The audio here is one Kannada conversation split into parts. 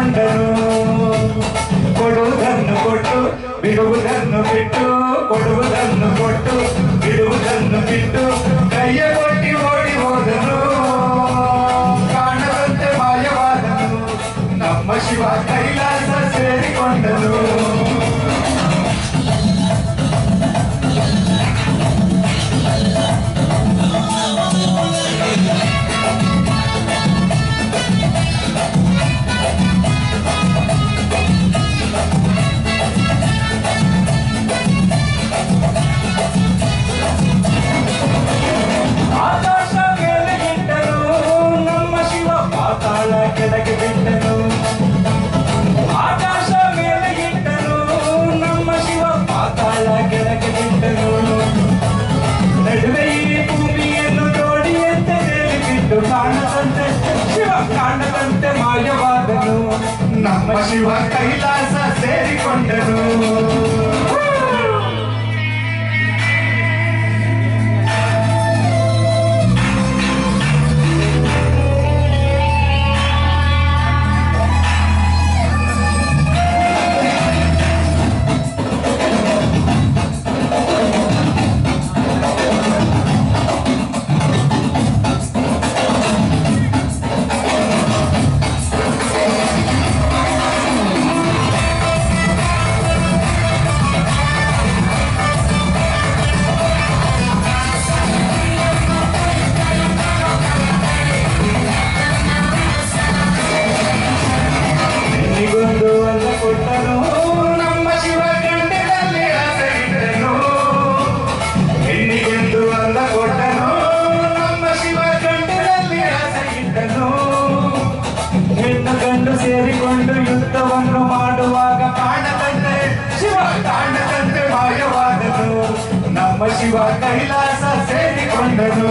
ಸೇರಿಕೊಂಡನು ಕೊಡುವುದನ್ನು ಕೊಟ್ಟು, ಬಿಡುವುದನ್ನು ಬಿಟ್ಟು, ಕೊಡುವುದನ್ನು ಕೊಟ್ಟು, ಬಿಡುವುದನ್ನು ಬಿಟ್ಟು, ಕೈಯ ಕೊಟ್ಟಿ ಓಡಿ ಹೋದನು. ಕಾಣದಂತೆ ಮಾಯವಾದನು. ನಮ್ಮ ಶಿವ ಕೈಲಾಸ ಸೇರಿಕೊಂಡನು. ಬಿಟ್ಟು ಕಾಣದಂತೆ ಶಿವ ಕಾಣದಂತೆ ಮಾಯವಾದನು. ನಮ್ಮ ಶಿವ ಕೈಲಾಸ ಸೇರಿಕೊಂಡನು. ಗಂಡು ಸೇರಿಕೊಂಡು ಯುದ್ಧವನ್ನು ಮಾಡುವಾಗ ಕಾಣದಂತೆ ಶಿವ ಕಾಣದಂತೆ ಮಾಯವಾದನು. ನಮ್ಮ ಶಿವ ಕೈಲಾಸ ಸೇರಿಕೊಂಡನು.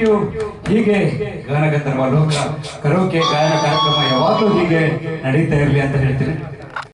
Thank you. ಹೀಗೆ ಗಾನಗಂಧರ್ವ ಲೋಕ ಕರೋಕೆ ಗಾಯನ ಕಾರ್ಯಕ್ರಮ ಯಾವಾಗಲೂ ಹೀಗೆ ನಡೀತಾ ಇರಲಿ ಅಂತ ಹೇಳ್ತೀನಿ.